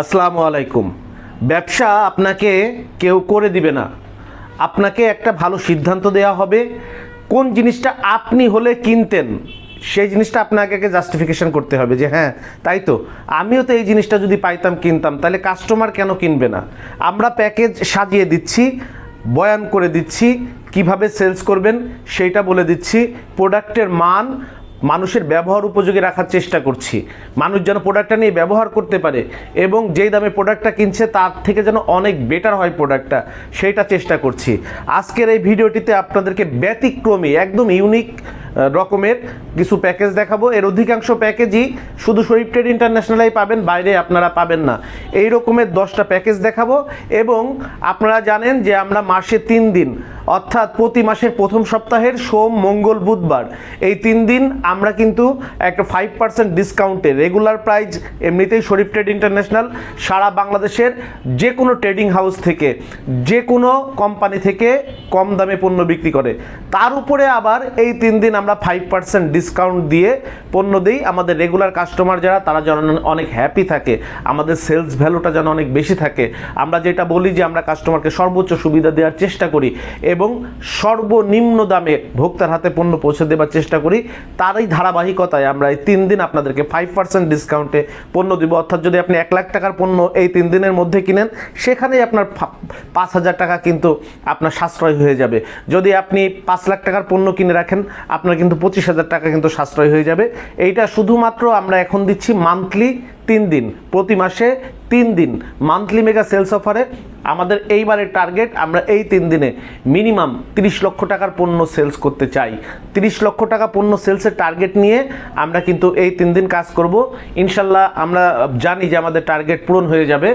আসসালামু আলাইকুম। ব্যবসা আপনাকে কেউ করে দিবে না। আপনাকে একটা ভালো সিদ্ধান্ত দেওয়া হবে। কোন জিনিসটা আপনি হলে কিনতেন, সেই জিনিসটা আপনাকে আগে জাস্টিফিকেশন করতে হবে যে হ্যাঁ তাই তো। আমিও তো এই জিনিসটা যদি পাইতাম, কিনতাম, তাহলে কাস্টমার কেন কিনবে না? আমরা প্যাকেজ সাজিয়ে দিচ্ছি, বয়ান করে দিচ্ছি, কীভাবে সেলস করবেন, সেইটা বলে দিচ্ছি। প্রোডাক্টের মান মানুষের ব্যবহার উপযোগী রাখার চেষ্টা করছি। মানুষ যেন প্রোডাক্টটা নিয়ে ব্যবহার করতে পারে এবং যেই দামে প্রোডাক্টটা কিনছে তার থেকে যেন অনেক বেটার হয় প্রোডাক্টটা সেইটা চেষ্টা করছি। আজকের এই ভিডিওটিতে আপনাদেরকে ব্যতিক্রমী, একদম ইউনিক রকমের কিছু প্যাকেজ দেখাবো। এর অধিকাংশ প্যাকেজই শুধু শরীফ ট্রেড ইন্টারন্যাশনালেই পাবেন, বাইরে আপনারা পাবেন না। এই রকমের দশটা প্যাকেজ দেখাবো এবং আপনারা জানেন যে আমরা মাসে তিন দিন, অর্থাৎ প্রতি মাসের প্রথম সপ্তাহের সোম, মঙ্গল, বুধবার, এই তিন দিন আমরা কিন্তু একটা ফাইভ পার্সেন্ট ডিসকাউন্টে রেগুলার প্রাইজ এমনিতেই শরীফ ট্রেড ইন্টারন্যাশনাল সারা বাংলাদেশের যে কোনো ট্রেডিং হাউস থেকে যে কোনো কোম্পানি থেকে কম দামে পণ্য বিক্রি করে। তার উপরে আবার এই তিন দিন আমরা ফাইভ পার্সেন্ট ডিসকাউন্ট দিয়ে পণ্য দিই। আমাদের রেগুলার কাস্টমার যারা, তারা যেন অনেক হ্যাপি থাকে। আমাদের সেলস ভ্যালুটা যেন অনেক বেশি থাকে। আমরা যেটা বলি যে, আমরা কাস্টমারকে সর্বোচ্চ সুবিধা দেওয়ার চেষ্টা করি এবং সর্বনিম্ন দামে ভোক্তার হাতে পণ্য পৌঁছে দেওয়ার চেষ্টা করি। তারই ধারাবাহিকতায় আমরা এই তিন দিন আপনাদেরকে ফাইভ পার্সেন্ট ডিসকাউন্টে পণ্য দিব। অর্থাৎ যদি আপনি এক লাখ টাকার পণ্য এই তিন দিনের মধ্যে কিনেন, সেখানেই আপনার পাঁচ হাজার টাকা কিন্তু আপনার সাশ্রয় হয়ে যাবে। যদি আপনি পাঁচ লাখ টাকার পণ্য কিনে রাখেন, আপনার কিন্তু পঁচিশ হাজার টাকা কিন্তু সাশ্রয় হয়ে যাবে। এইটা শুধুমাত্র আমরা এখন দিচ্ছি মান্থলি তিন দিন। প্রতি মাসে তিন দিন মান্থলি মেগা সেলস অফারে আমাদের এইবারের টার্গেট আমরা এই তিন দিনে মিনিমাম তিরিশ লক্ষ টাকার পণ্য সেলস করতে চাই। তিরিশ লক্ষ টাকা পণ্য সেলসের টার্গেট নিয়ে আমরা কিন্তু এই তিন দিন কাজ করব। ইনশাল্লাহ আমরা জানি যে আমাদের টার্গেট পূরণ হয়ে যাবে।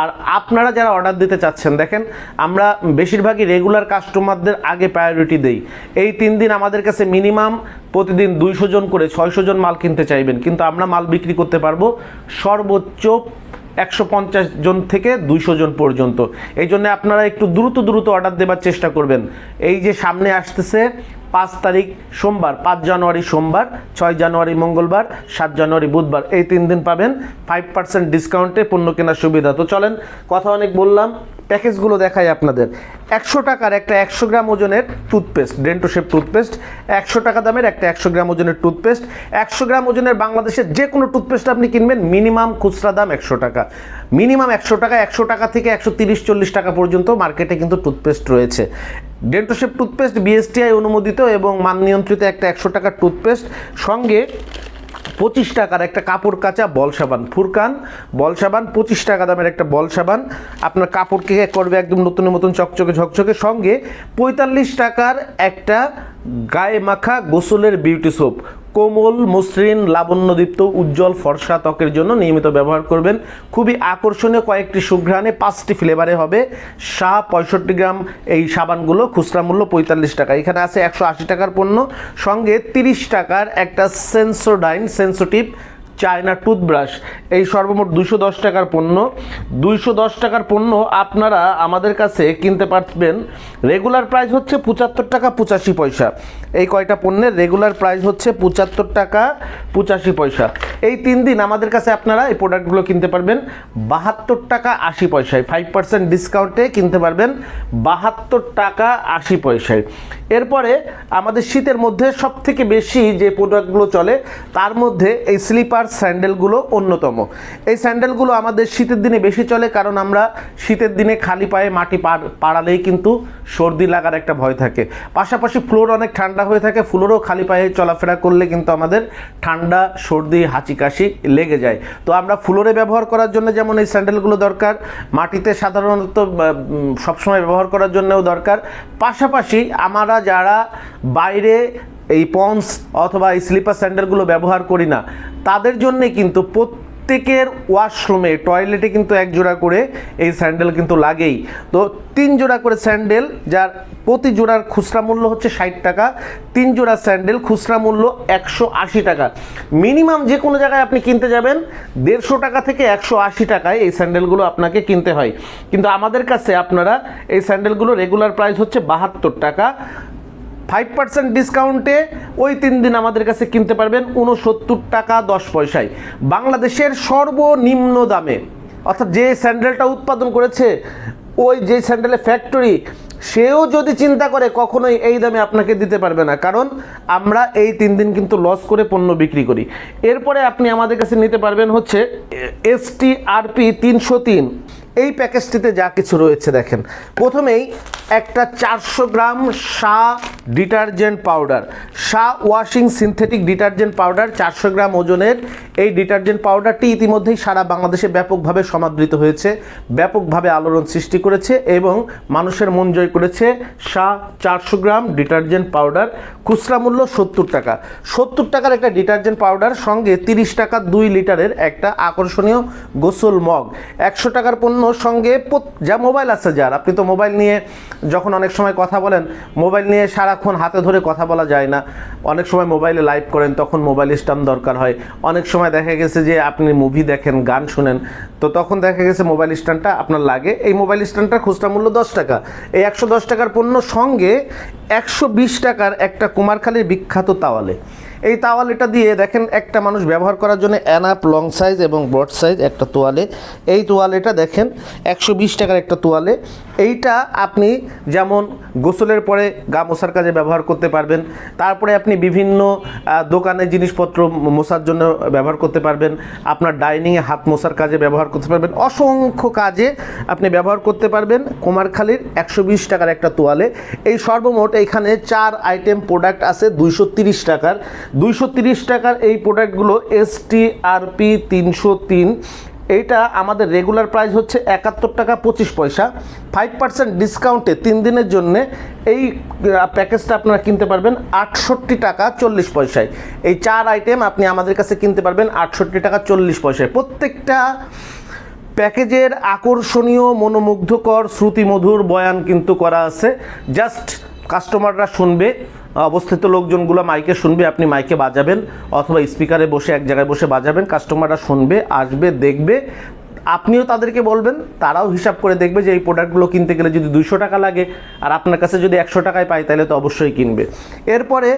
আর আপনারা যারা অর্ডার দিতে চাচ্ছেন, দেখেন, আমরা বেশিরভাগই রেগুলার কাস্টমারদের আগে প্রায়োরিটি দেই। এই তিন দিন আমাদের কাছে মিনিমাম প্রতিদিন দুইশো জন করে ছয়শো জন মাল কিনতে চাইবেন। কিন্তু আমরা মাল বিক্রি করতে পারব সর্বোচ্চ একশো পঞ্চাশ জন থেকে দুইশো জন পর্যন্ত। এই জন্য আপনারা একটু দ্রুত দ্রুত অর্ডার দেবার চেষ্টা করবেন। এই যে সামনে আসতেছে পাঁচ তারিখ সোমবার, পাঁচ জানুয়ারি সোমবার, ছয় জানুয়ারি মঙ্গলবার, সাত জানুয়ারি বুধবার। এই তিন দিন পাবেন ফাইভ পার্সেন্ট ডিসকাউন্টে পণ্য কেনার সুবিধা। তো চলেন, কথা অনেক বললাম, প্যাকেজগুলো দেখাই আপনাদের। একশো টাকার একটা একশো গ্রাম ওজনের টুথপেস্ট ডেন্টোশেপ টুথপেস্ট একশো টাকা দামের একটা একশো গ্রাম ওজনের টুথপেস্ট একশো গ্রাম ওজনের বাংলাদেশের যে কোনো টুথপেস্ট আপনি কিনবেন মিনিমাম খুচরা দাম একশো টাকা। মিনিমাম একশো টাকা একশো টাকা থেকে একশো তিরিশ চল্লিশ টাকা পর্যন্ত মার্কেটে কিন্তু টুথপেস্ট রয়েছে। ডেন্টোশেপ টুথপেস্ট বিএসটিআই অনুমোদিত এবং মান নিয়ন্ত্রিত একটা একশো টাকার টুথপেস্ট, সঙ্গে পঁচিশ টাকার একটা কাপড় কাচা বল সাবান, ফুরকান, বল সাবান, পঁচিশ টাকা দামের একটা বল সাবান। আপনার কাপড়কে করবে একদম নতুন নতুন চকচকে ঝকচকে, সঙ্গে পঁয়তাল্লিশ টাকার একটা গায়ে মাখা গোসলের বিউটি সোপ। কোমল, মসৃণ, লাবণ্যদীপ্ত, উজ্জ্বল ফর্সা ত্বকের জন্য নিয়মিত ব্যবহার করবেন। খুবই আকর্ষণীয় কয়েকটি সুঘ্রাণে পাঁচটি ফ্লেভারে হবে। শাহ পঁয়ষট্টি গ্রাম, এই সাবানগুলো খুচরা মূল্য পঁয়তাল্লিশ টাকা। এখানে আছে একশো আশি টাকার পণ্য। সঙ্গে তিরিশ টাকার একটা সেন্সোডাইন সেন্সোটিভ চায়না টুথব্রাশ। এই সর্বমোট দুশো দশ টাকার পণ্য। দুইশো দশ টাকার পণ্য আপনারা আমাদের কাছে কিনতে পারবেন। রেগুলার প্রাইস হচ্ছে পঁচাত্তর টাকা পঁচাশি পয়সা। এই কয়টা পণ্যের রেগুলার প্রাইস হচ্ছে পঁচাত্তর টাকা পঁচাশি পয়সা। এই তিন দিন আমাদের কাছে আপনারা এই প্রোডাক্টগুলো কিনতে পারবেন বাহাত্তর টাকা আশি পয়সায়। ফাইভ পার্সেন্ট ডিসকাউন্টে কিনতে পারবেন বাহাত্তর টাকা আশি পয়সায়। এরপরে আমাদের শীতের মধ্যে সব থেকে বেশি যে প্রোডাক্টগুলো চলে, তার মধ্যে এই স্লিপার স্যান্ডেলগুলো অন্যতম। এই স্যান্ডেলগুলো আমাদের শীতের দিনে বেশি চলে কারণ আমরা শীতের দিনে খালি পায়ে মাটি পাড়- পাড়ালেই কিন্তু সর্দি লাগার একটা ভয় থাকে। পাশাপাশি ফ্লোর অনেক ঠান্ডা হয়ে থাকে, ফ্লোরও খালি পায়ে চলাফেরা করলে কিন্তু আমাদের ঠান্ডা, সর্দি হাঁচি কাশি লেগে যায়। তো আমরা ফ্লোরে ব্যবহার করার জন্য যেমন এই স্যান্ডেলগুলো দরকার, মাটিতে সাধারণত সবসময় ব্যবহার করার জন্যও দরকার। পাশাপাশি আমরা যারা বাইরে এই পন্স অথবা এই স্লিপার স্যান্ডেলগুলো ব্যবহার করি না, তাদের জন্যে কিন্তু প্রত্যেকের ওয়াশরুমে, টয়লেটে কিন্তু এক জোড়া করে এই স্যান্ডেল কিন্তু লাগেই। তো তিন জোড়া করে স্যান্ডেল, যার প্রতি জোড়ার খুচরা মূল্য হচ্ছে ষাট টাকা। তিন জোড়া স্যান্ডেল, খুচরা মূল্য একশো আশি টাকা। মিনিমাম যে কোনো জায়গায় আপনি কিনতে যাবেন, দেড়শো টাকা থেকে একশো আশি টাকায় এই স্যান্ডেলগুলো আপনাকে কিনতে হয়। কিন্তু আমাদের কাছে আপনারা এই স্যান্ডেলগুলো রেগুলার প্রাইস হচ্ছে বাহাত্তর টাকা। ফাইভ পার্সেন্ট ডিসকাউন্টে ওই তিন দিন আমাদের কাছে কিনতে পারবেন উনসত্তর টাকা দশ পয়সায়। বাংলাদেশের সর্বনিম্ন দামে, অর্থাৎ যে স্যান্ডেলটা উৎপাদন করেছে, ওই যে স্যান্ডেলের ফ্যাক্টরি সেও যদি চিন্তা করে কখনোই এই দামে আপনাকে দিতে পারবে না। কারণ আমরা এই তিন দিন কিন্তু লস করে পণ্য বিক্রি করি। এরপরে আপনি আমাদের কাছে নিতে পারবেন হচ্ছে এস টি আরপি তিনশো তিন। এই প্যাকেজটিতে যা কিছু রয়েছে দেখেন। প্রথমেই একটা চারশো গ্রাম শা ডিটারজেন্ট পাউডার। শা ওয়াশিং সিনথেটিক ডিটারজেন্ট পাউডার চারশো গ্রাম ওজনের। এই ডিটারজেন্ট পাউডারটি ইতিমধ্যেই সারা বাংলাদেশে ব্যাপকভাবে সমাদৃত হয়েছে, ব্যাপকভাবে আলোড়ন সৃষ্টি করেছে এবং মানুষের মন জয় করেছে। শা চারশো গ্রাম ডিটারজেন্ট পাউডার, খুচরা মূল্য সত্তর টাকা। সত্তর টাকার একটা ডিটারজেন্ট পাউডার, সঙ্গে তিরিশ টাকা দুই লিটারের একটা আকর্ষণীয় গোসল মগ। একশো টাকার পণ্য সঙ্গে যা মোবাইল আছে যার। আপনি তো মোবাইল নিয়ে যখন অনেক সময় কথা বলেন, মোবাইল নিয়ে সারাক্ষণ হাতে ধরে কথা বলা যায় না। অনেক সময় মোবাইলে লাইভ করেন, তখন মোবাইল স্ট্যান্ড দরকার হয়। অনেক সময় দেখা গেছে যে আপনি মুভি দেখেন, গান শুনেন, তো তখন দেখা গেছে মোবাইল স্ট্যান্ডটা আপনার লাগে। এই মোবাইল স্ট্যান্ডটার খুচরা মূল্য দশ টাকা। এই একশো দশ টাকার পণ্য সঙ্গে একশো বিশ টাকার একটা কুমারখালীর বিখ্যাত তাওয়ালে। এই তাওয়ালেটা দিয়ে দেখেন একটা মানুষ ব্যবহার করার জন্য অ্যানাপ লং সাইজ এবং ব্রড সাইজ একটা তোয়ালে। এই তোয়ালেটা দেখেন একশো বিশ টাকার একটা তোয়ালে। এইটা আপনি যেমন গোসলের পরে গা মোছার কাজে ব্যবহার করতে পারবেন, তারপরে আপনি বিভিন্ন দোকানে জিনিসপত্র মোছার জন্য ব্যবহার করতে পারবেন, আপনার ডাইনিংয়ে হাত মোছার কাজে ব্যবহার করতে পারবেন, অসংখ্য কাজে আপনি ব্যবহার করতে পারবেন কুমারখালীর একশো বিশ টাকার একটা তোয়ালে। এই সর্বমোট এইখানে চার আইটেম প্রোডাক্ট আছে দুইশো তিরিশ টাকার। দুইশো তিরিশ টাকার এই প্রোডাক্টগুলো এস টি আর পি তিনশো তিন এইটা আমাদের রেগুলার প্রাইস হচ্ছে একাত্তর টাকা পঁচিশ পয়সা। ফাইভ পার্সেন্ট ডিসকাউন্টে তিন দিনের জন্যে এই প্যাকেজটা আপনারা কিনতে পারবেন আটষট্টি টাকা চল্লিশ পয়সায়। এই চার আইটেম আপনি আমাদের কাছে কিনতে পারবেন আটষট্টি টাকা চল্লিশ পয়সায়। প্রত্যেকটা প্যাকেজের আকর্ষণীয়, মনোমুগ্ধকর, শ্রুতিমধুর বয়ান কিন্তু করা আছে। জাস্ট কাস্টমাররা শুনবে। অবস্থিত লোকজনগুলো মাইকে শুনবে, আপনি মাইকে বাজাবেন অথবা স্পিকারে বসে এক জায়গায় বসে বাজাবেন, কাস্টমাররা শুনবে, আসবে, দেখবে, আপনিও তাদেরকে বলবেন, তারাও হিসাব করে দেখবে যে এই প্রোডাক্টগুলো কিনতে গেলে যদি দুশো টাকা লাগে, আর আপনার কাছে যদি একশো টাকায় পায় তাহলে তো অবশ্যই কিনবে। এরপরে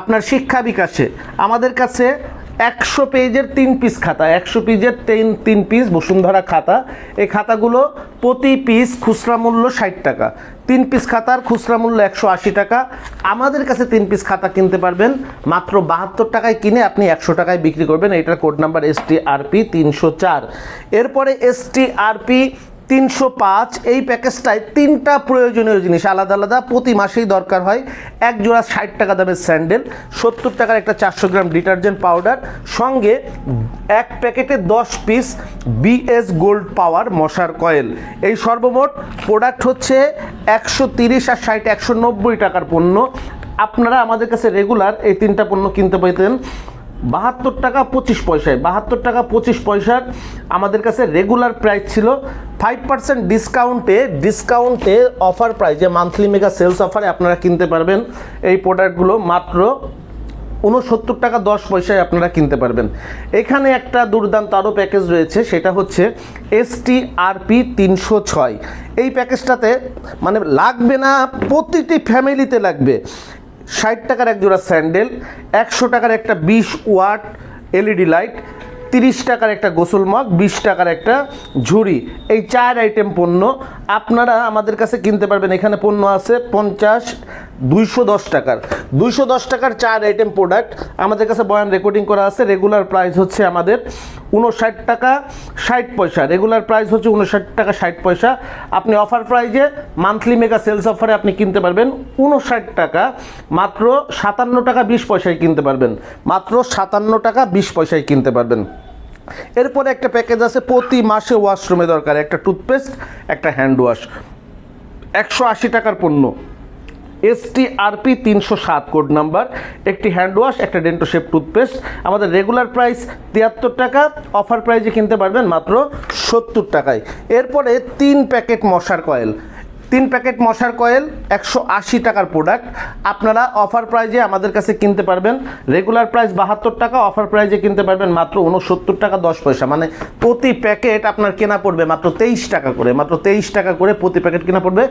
আপনার শিক্ষা বিকাশে, আমাদের কাছে একশো পেজের তিন পিস খাতা, একশো পেজের তিন তিন পিস বসুন্ধরা খাতা। এই খাতাগুলো প্রতি পিস খুচরা মূল্য ষাট টাকা। তিন পিস খাতার খুচরা মূল্য একশো আশি টাকা। আমাদের কাছে তিন পিস খাতা কিনতে পারবেন। মাত্র বাহাত্তর টাকায় কিনে আপনি একশো টাকায় বিক্রি করবেন। এটার code number S T R P তিনশো চার। এরপরে এস টি আরপি তিনশো পাঁচ, এই প্যাকেজটায় তিনটা প্রয়োজনীয় জিনিস আলাদা আলাদা, প্রতি মাসেই দরকার হয়। এক জোড়া ষাট টাকা দামের স্যান্ডেল, সত্তর টাকার একটা চারশো গ্রাম ডিটারজেন্ট পাউডার, সঙ্গে এক প্যাকেটে দশ পিস বিএস গোল্ড পাওয়ার মশার কয়েল। এই সর্বমোট প্রোডাক্ট হচ্ছে একশো তিরিশ আর ষাট, একশো নব্বই টাকার পণ্য। আপনারা আমাদের কাছে রেগুলার এই তিনটা পণ্য কিনতে পেতেন বাহাত্তর টাকা পঁচিশ পয়সায়, বাহাত্তর টাকা পঁচিশ পয়সার আমাদের কাছে রেগুলার প্রাইস ছিল। ফাইভ পার্সেন্ট ডিসকাউন্টে ডিসকাউন্টে অফার প্রাইজে মান্থলি মেগা সেলস অফারে আপনারা কিনতে পারবেন। এই প্রোডাক্টগুলো মাত্র উনসত্তর টাকা দশ পয়সায় আপনারা কিনতে পারবেন। এখানে একটা দুর্দান্ত আরও প্যাকেজ রয়েছে, সেটা হচ্ছে এস টি আরপি তিনশো ছয়। এই প্যাকেজটাতে মানে লাগবে না, প্রতিটি ফ্যামিলিতে লাগবে। ষাট টাকার এক জোড়া স্যান্ডেল, একশো টাকার একটা বিশ ওয়াট এলইডি লাইট, তিরিশ টাকার একটা গোসল মগ, বিশ টাকার একটা ঝুড়ি। এই চার আইটেম পণ্য আপনারা আমাদের কাছে কিনতে পারবেন। এখানে পণ্য আছে পঞ্চাশ, দুইশো দশ টাকার। দুইশো দশ টাকার চার আইটেম প্রোডাক্ট আমাদের কাছে বয়ান রেকর্ডিং করা আছে। রেগুলার প্রাইস হচ্ছে আমাদের উনষাট টাকা ষাট পয়সা। রেগুলার প্রাইস হচ্ছে উনষাট টাকা ষাট পয়সা। আপনি অফার প্রাইজে মান্থলি মেগা সেলস অফারে আপনি কিনতে পারবেন। উনষাট টাকা মাত্র সাতান্ন টাকা বিশ পয়সায় কিনতে পারবেন। মাত্র সাতান্ন টাকা বিশ পয়সায় কিনতে পারবেন। এরপরে একটা প্যাকেজ আছে, প্রতি মাসে ওয়াশরুমে দরকার। একটা টুথপেস্ট একটা হ্যান্ড ওয়াশ একশো আশি টাকার পণ্য। এসটি আরপি তিনশো সাত কোড নাম্বার একটি হ্যান্ড ওয়াশ একটা ডেন্টোশেপ টুথপেস্ট আমাদের রেগুলার প্রাইস তিয়াত্তর টাকা অফার প্রাইজে কিনতে পারবেন মাত্র সত্তর টাকায়। এরপরে তিন প্যাকেট মশার কয়েল তিন প্যাকেট মশার কয়েল, একশো আশি টাকার প্রোডাক্ট আপনারা অফার প্রাইজে আমাদের কাছে কিনতে পারবেন। রেগুলার প্রাইস বাহাত্তর টাকা অফার প্রাইজে কিনতে পারবেন মাত্র উনসত্তর টাকা, দশ পয়সা। মানে প্রতি প্যাকেট আপনার কেনা পড়বে মাত্র তেইশ টাকা করে, মাত্র তেইশ টাকা করে প্রতি প্যাকেট কেনা পড়বে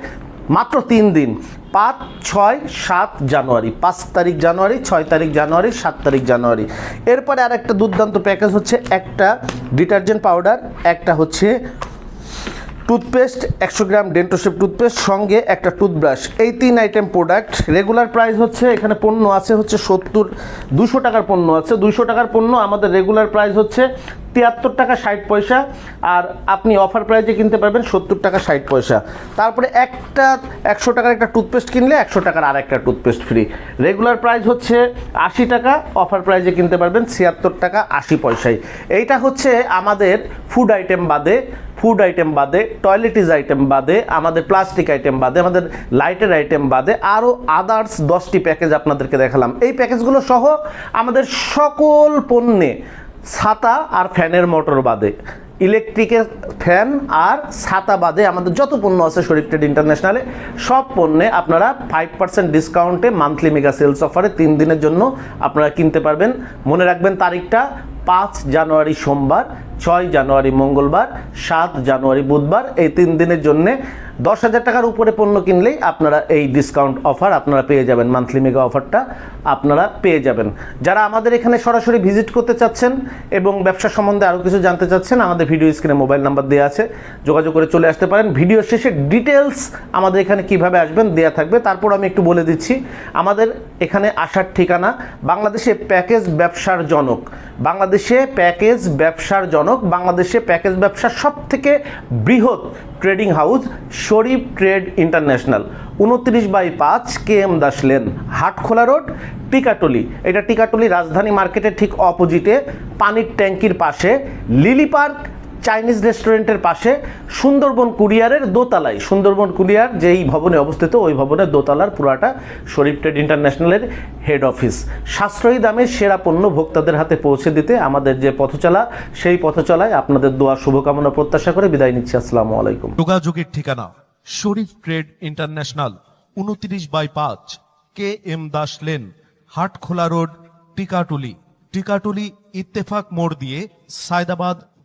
মাত্র তিন দিন। পাঁচ, ছয়, সাত জানুয়ারি, পাঁচ তারিখ জানুয়ারি, ছয় তারিখ জানুয়ারি, সাত তারিখ জানুয়ারি। এরপরে আর একটা দুর্দান্ত প্যাকেজ হচ্ছে একটা ডিটারজেন্ট পাউডার একটা হচ্ছে টুথপেস্ট, একশো গ্রাম ডেন্টোশেপ টুথপেস্ট, সঙ্গে একটা টুথব্রাশ। এই তিন আইটেম প্রোডাক্ট, রেগুলার প্রাইস হচ্ছে, এখানে পণ্য আছে হচ্ছে সত্তর, দুশো টাকার পণ্য আছে। দুশো টাকার পণ্য, আমাদের রেগুলার প্রাইস হচ্ছে তিয়াত্তর টাকা ষাট পয়সা, আর আপনি অফার প্রাইসে কিনতে পারবেন সত্তর টাকা ষাট পয়সা। তারপরে একটা, একশো টাকার একটা টুথপেস্ট কিনলে একশো টাকার আর একটা টুথপেস্ট ফ্রি। রেগুলার প্রাইস হচ্ছে আশি টাকা, অফার প্রাইসে কিনতে পারবেন ছিয়াত্তর টাকা আশি পয়সায়। এইটা হচ্ছে আমাদের ফুড আইটেম বাদে ফুড আইটেম বাদে টয়লেটিস আইটেম বাদে, আমাদের প্লাস্টিক আইটেম বাদে, আমাদের লাইটের আইটেম বাদে আরও আদার্স দশটি প্যাকেজ আপনাদেরকে দেখালাম। এই প্যাকেজগুলো সহ আমাদের সকল পণ্যে ছাতা আর ফ্যানের মোটর বাদে। ইলেকট্রিকের ফ্যান আর ছাতা বাদে আমাদের যত পণ্য আছে শরীফ ট্রেড ইন্টারন্যাশনালে, সব পণ্যে আপনারা ফাইভ পার্সেন্ট ডিসকাউন্টে মান্থলি মেগা সেলস অফারে তিন দিনের জন্য আপনারা কিনতে পারবেন। মনে রাখবেন তারিখটা পাঁচ জানুয়ারি সোমবার, ছয় জানুয়ারি মঙ্গলবার, সাত জানুয়ারি বুধবার। এই তিন দিনের জন্যে দশ হাজার টাকার উপরে পণ্য কিনলেই আপনারা এই ডিসকাউন্ট অফার আপনারা পেয়ে যাবেন মান্থলি মেগা অফারটা আপনারা পেয়ে যাবেন। যারা আমাদের এখানে সরাসরি ভিজিট করতে চাচ্ছেন এবং ব্যবসা সম্বন্ধে আরও কিছু জানতে চাচ্ছেন, আমাদের ভিডিও স্ক্রিনে মোবাইল নাম্বার দেওয়া আছে, যোগাযোগ করে চলে আসতে পারেন। ভিডিও শেষে ডিটেলস আমাদের এখানে কীভাবে আসবেন দেওয়া থাকবে। তারপর আমি একটু বলে দিচ্ছি, আমাদের এখানে আসার ঠিকানা বাংলাদেশে প্যাকেজ ব্যবসার জনক। বাংলাদেশে প্যাকেজ ব্যবসার জনক, বাংলাদেশে প্যাকেজ ব্যবসার সব থেকে বৃহৎ trading house Sharif trade international. উনত্রিশ বাই পাঁচ K M Das lane, Hatkhola road, Tikatuli. এটা টিকাটলি রাজধানী মার্কেটের ঠিক অপোজিটে পানির ট্যাঙ্কির পাশে লিলি পার্ক চাইনিজ রেস্টুরেন্টের পাশে সুন্দরবন কুরিয়ারের দোতলায়। সুন্দরবন কুরিয়ার যেই ভবনে অবস্থিত, ওই ভবনের দোতলার পুরাটা শরীফ ট্রেড ইন্টারন্যাশনালের হেড অফিস। সাশ্রয়ী দামে সেরা পণ্য ভোক্তাদের হাতে পৌঁছে দিতে আমাদের যে পথচলা, সেই পথচলায় আপনাদের দোয়া, শুভকামনা, প্রত্যাশা করে বিদায় নিচ্ছি। আসসালামু আলাইকুম। যোগাযোগের ঠিকানা, শরীফ ট্রেড ইন্টারন্যাশনাল, উনত্রিশ বাই পাঁচ, K M Das lane, Hatkhola road, Tikatuli. Tikatuli Ittefaq মোড় দিয়ে সায়দাবাদ